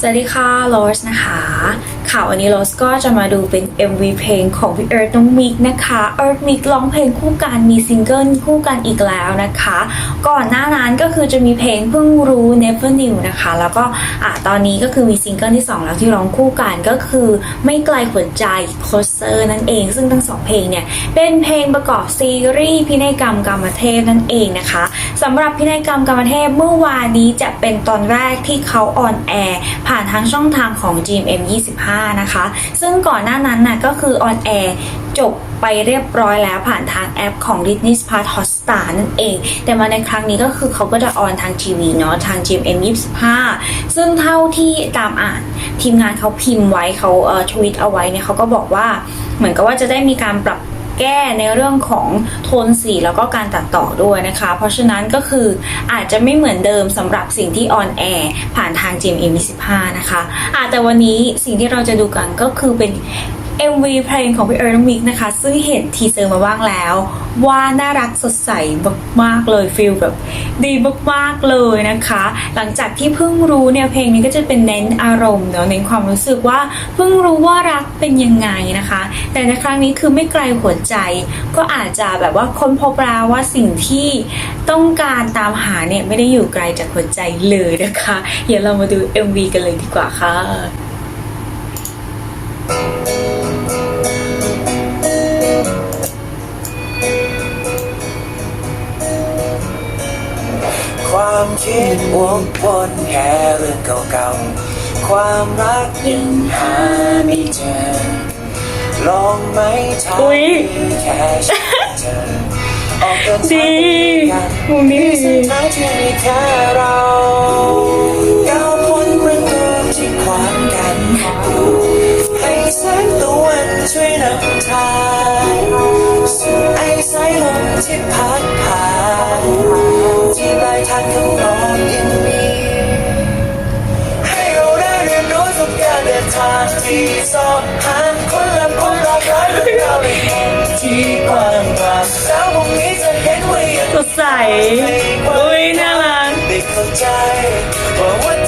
สวัสดีค่ะโรสนะคะ ค่ะ วันนี้โรสก็จะมาดูเป็น MV เพลงของพี่เอิร์ธน้องมิกนะคะเอิร์ธมิกร้องเพลงคู่กันมีซิงเกิลคู่กันอีกแล้วนะคะ ก่อนหน้านั้นก็คือจะมีเพลงเพิ่งรู้ Never New นะคะ แล้วก็อะตอนนี้ก็คือมีซิงเกิลที่ 2 แล้วที่ร้องคู่กันก็คือไม่ไกลหัวใจ Closer นั่นเอง ซึ่งทั้งสองเพลงเนี่ยเป็นเพลงประกอบซีรีส์พินัยกรรมกรรมเทพนั่นเองนะคะสำหรับพินัยกรรมกรรมเทพเมื่อวานนี้จะเป็นตอนแรกที่เขาออนแอร์ผ่านทางช่องทางของ GMM 25นะคะ ซึ่งก่อนหน้านั้นน่ะก็คือออนแอร์จบไปเรียบร้อยแล้วผ่านทางแอปของ Disney Plus Hotstar นั่นเอง แต่มาในครั้งนี้ก็คือเขาก็จะออนทางทีวีเนาะทาง GMM 25 ซึ่งเท่าที่ตามอ่านทีมงานเขาพิมพ์ไว้เขาเอ่อทวิตเอาไว้เนี่ยเขาก็บอกว่าเหมือนกับว่าจะได้มีการปรับแก้ในเรื่องของโทนสีแล้วก็การตัดต่อด้วยนะคะ เพราะฉะนั้นก็คืออาจจะไม่เหมือนเดิมสำหรับสิ่งที่ออนแอร์ผ่านทาง GMM 25 นะคะ แต่วันนี้สิ่งที่เราจะดูกันก็คือเป็น MV เพลงของพี่เอิร์ธมิกนะคะ ซึ่งเห็นทีเซอร์มาบ้างแล้ว ว่าน่ารักสดใสมากๆเลยฟิลแบบดีมากๆเลยนะคะ หลังจากที่เพิ่งรู้เนี่ยเพลงนี้ก็จะเป็นเน้นอารมณ์เนาะเน้นความรู้สึกว่าเพิ่งรู้ว่ารักเป็นยังไงนะคะ แต่ในครั้งนี้คือไม่ไกลหัวใจ ก็อาจจะแบบว่าค้นพบแล้วว่าสิ่งที่ต้องการตามหาเนี่ยไม่ได้อยู่ไกลจากหัวใจเลยนะคะ เดี๋ยวเรามาดู MV กันเลยดีกว่าค่ะ ความคิดวกวนแค่เรื่องเก่าๆ ความรักยังหาไม่เจอ ลองไหมทำอุ๊ยแค่ฉันเจอออกเดินทางดีไปด้วยกันมุมนี้เส้ดีนทางที่มีแค่เราก้าวพ้นประตูที่ขวางกันให้แสงตะวันช่วยนำทางสู่ไอ้สาย ลมที่พัดผ่านที่ปลายทางคำตอบยังมี ให้เราได้เรียนรู้ทุกการเดินทางที่สอบผ่านคนละคนหลากหลายเรื่องราวในมุมที่กว้างกว่าแล้วพรุ่งนี้จะเห็นว่ายังสดใส อุ้ยน่ารัก ได้เข้าใจว่าหัวใ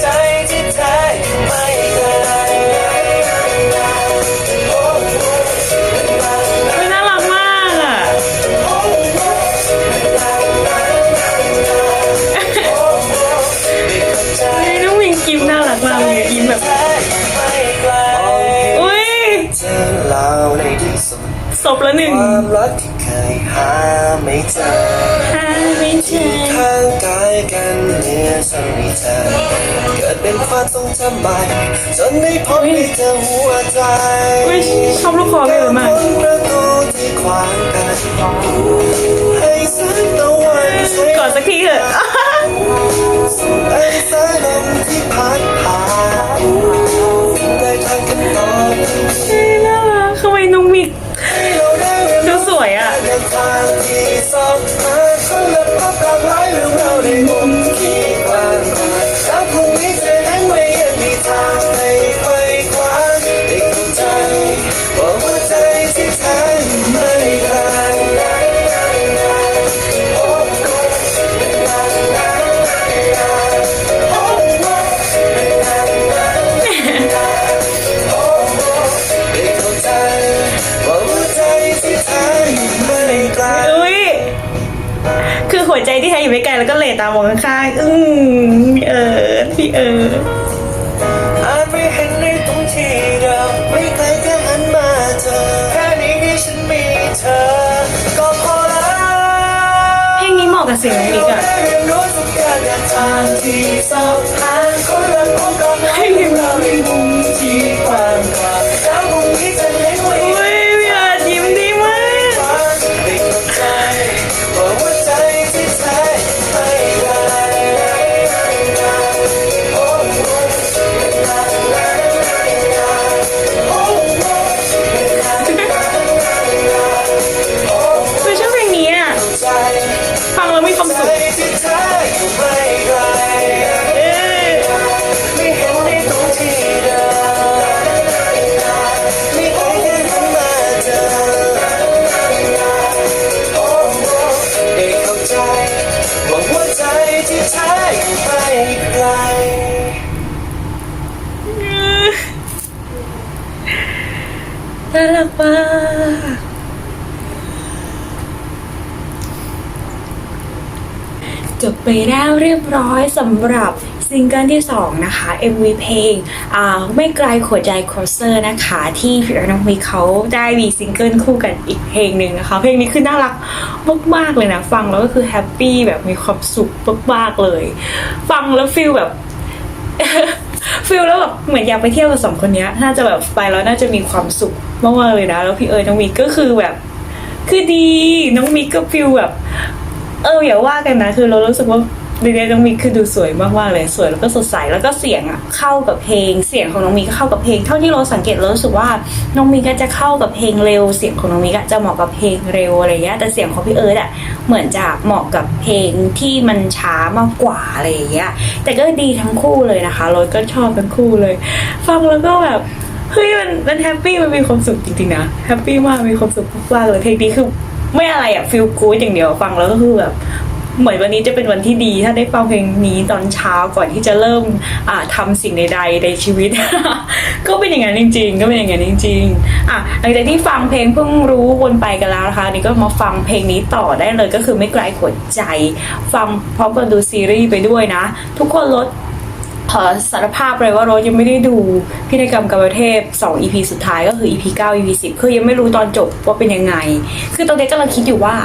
ศพละหนึ่งความรักที่เคยหาไม่เจอหาไม่เจอข้างกายกันเมื่อฉันมีเธอเกิดเป็นความทรงจำใหม่จนได้พบให้เจอหัวใจอุ้ยชอบลูกคอเลยมากคนประตูที่ขวางกันให้แสงตะวันช่อดสักทีเถอะไอ้สายลมที่พัดผ่าน แท้อยู่ไม่ไกลแล้วก็เหลตามองข้างๆอืมพี่เอิร์ธพี่เอิร์ธอาจไม่เห็นในตรงที่เราไม่ไกลแค่หันมาเจอแค่นี้ที่ฉันมีเธอ ก็พอแล้วเพลงนี้เหมาะกับเสียงน้องมิกอะได้เรียนรู้ทุกการเดินทางที่สอบผ่านคนละคนก็ไม่ให้เราในมุมที่กว้าง น่ารักมากจบไปแล้วเรียบร้อยสำหรับซิงเกิลที่ 2 นะคะ MV เพลงอ่าไม่ไกลหัวใจ crosser นะคะ ที่พี่น้องมีเขาได้มีซิงเกิลคู่กันอีกเพลงหนึ่งนะคะ เพลงนี้คือน่ารักมากๆเลยนะ ฟังแล้วก็คือแฮปปี้แบบมีความสุขมากๆเลย ฟังแล้วฟีลแบบ ฟิลแล้วแบบเหมือนอยากไปเที่ยวกับสองคนเนี้ยน่าจะแบบไปแล้วน่าจะมีความสุขมากๆเลยนะ แล้วพี่เอ๋ยน้องมิกก็คือแบบ คือดีน้องมิกก็ฟิลแบบ เอออย่าว่ากันนะ คือเรารู้สึกว่า ด็กๆน้องมิกคือดูสวยมากๆเลยสวยแล้วก็สดใสแล้วก็เสียงอะเข้ากับเพลง เสียงของน้องมิกก็เข้ากับเพลง เท่าที่เราสังเกตเรารู้สึกว่าน้องมิกก็จะเข้ากับเพลงเร็ว เสียงของน้องมิกอะจะเหมาะกับเพลงเร็วอะไรเงี้ยแต่เสียงของพี่เอิร์ดอะเหมือนจะเหมาะกับเพลงที่มันช้ามากกว่าอะไรอย่างเงี้ยแต่ก็ดีทั้งคู่เลยนะคะเราก็ชอบทั้งคู่เลย ฟังแล้วก็แบบเฮ้ยมันมันแฮปปี้มันมีความสุขจริงๆนะแฮปปี้มากมีความสุขมากๆเลยเพลงนี้คือไม่อะไรอะฟิลกู๊ดอย่างเดียวฟังแล้วก็คือแบบ เหมือนวันนี้จะเป็นวันที่ดีถ้าได้ฟังเพลงนี้ตอนเช้าก่อนที่จะเริ่มอ่าทำสิ่งใดๆในชีวิต ก็เป็นอย่างนั้นจริง ๆ ก็เป็นอย่างนั้นจริงๆอะหลังจากที่ฟังเพลงเพิ่งรู้วนไปกันแล้วนะคะนี่ก็มาฟังเพลงนี้ต่อได้เลยก็คือไม่ไกลหัวใจ ฟังพร้อมกับดูซีรีส์ไปด้วยนะ ทุกคนลดขอสารภาพเลยว่าโรสยังไม่ได้ดูพินัยกรรมกรรเทพ2 EP สุดท้ายก็คือ EP 9 EP 10 คือยังไม่รู้ตอนจบว่าเป็นยังไง คือตอนนี้กำลังคิดอยู่ว่า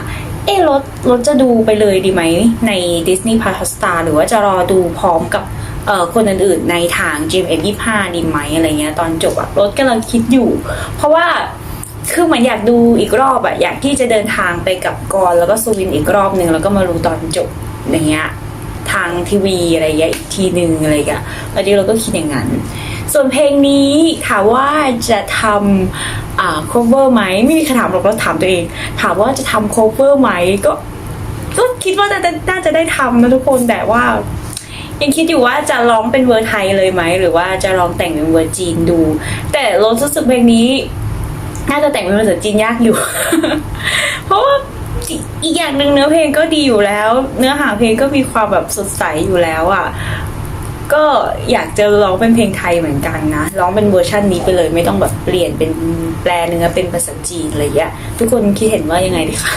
เออรถรถจะดูไปเลยดีไหมใน Disney Plus Star หรือว่าจะรอดูพร้อมกับเอ่อคนอื่นๆในทาง GMM 25ดีไหมอะไรเงี้ยตอนจบอะรถกำลังคิดอยู่ เพราะว่าคือเหมือนอยากดูอีกรอบอะอยากที่จะเดินทางไปกับกรแล้วก็ซูวินอีกรอบหนึ่งแล้วก็มารู้ตอนจบอย่างเงี้ยทางทีวีอะไรย่างเงี้ยอีกทีหนึ่งอะไรเงี้ยแล้วนี้เราก็คิดอย่างนั้น ส่วนเพลงนี้ถามว่าจะทำ cover ไหมไม่มีครถามหรอกเราถามตัวเอง ถามว่าจะทำ cover ไหมก็ก็คิดว่าน่าจะน่าจะได้ทำนะทุกคนแต่ว่า ยังคิดอยู่ว่าจะร้องเป็นเวอร์ไทยเลยไหมหรือว่าจะลองแต่งเป็นเวอร์จีนดู แต่รารู้สึกเพลงนี้ น่าจะแต่งเป็นภาษาจีนยากอยู่ เพราะว่าอีกอย่างหนึ่งเนื้อเพลงก็ดีอยู่แล้ว เนื้อหาเพลงก็มีความแบบสดใสอยู่แล้วอะ ก็อยากจะร้องเป็นเพลงไทยเหมือนกันนะร้องเป็นเวอร์ชันนี้ไปเลย ไม่ต้องแบบเปลี่ยนเป็นแปลเนื้อเป็นภาษาจีนอะไรอย่างเงี้ยทุกคนคิดเห็นว่ายังไงดีคะ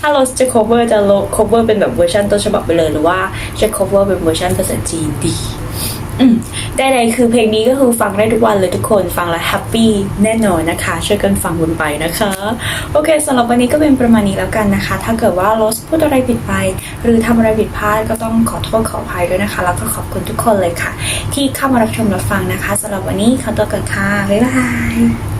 ถ้าเราจะ cover จะ cover เป็นแบบเวอร์ชันต้นฉบับไปเลยหรือว่าจะ cover เป็นเวอร์ชันภาษาจีนดี อืมได้เลยคือเพลงนี้ก็คือฟังได้ทุกวันเลยทุกคนฟังแล้วแฮปปี้แน่นอนนะคะ ช่วยกันฟังวนไปนะคะ โอเคสำหรับวันนี้ก็เป็นประมาณนี้แล้วกันนะคะ ถ้าเกิดว่าโรสพูดอะไรผิดไป หรือทำอะไรผิดพลาดก็ต้องขอโทษขออภัยด้วยนะคะ แล้วก็ขอบคุณทุกคนเลยค่ะ ที่เข้ามารับชมรับฟังนะคะสำหรับวันนี้ขอตัวก่อนค่ะบ๊ายบาย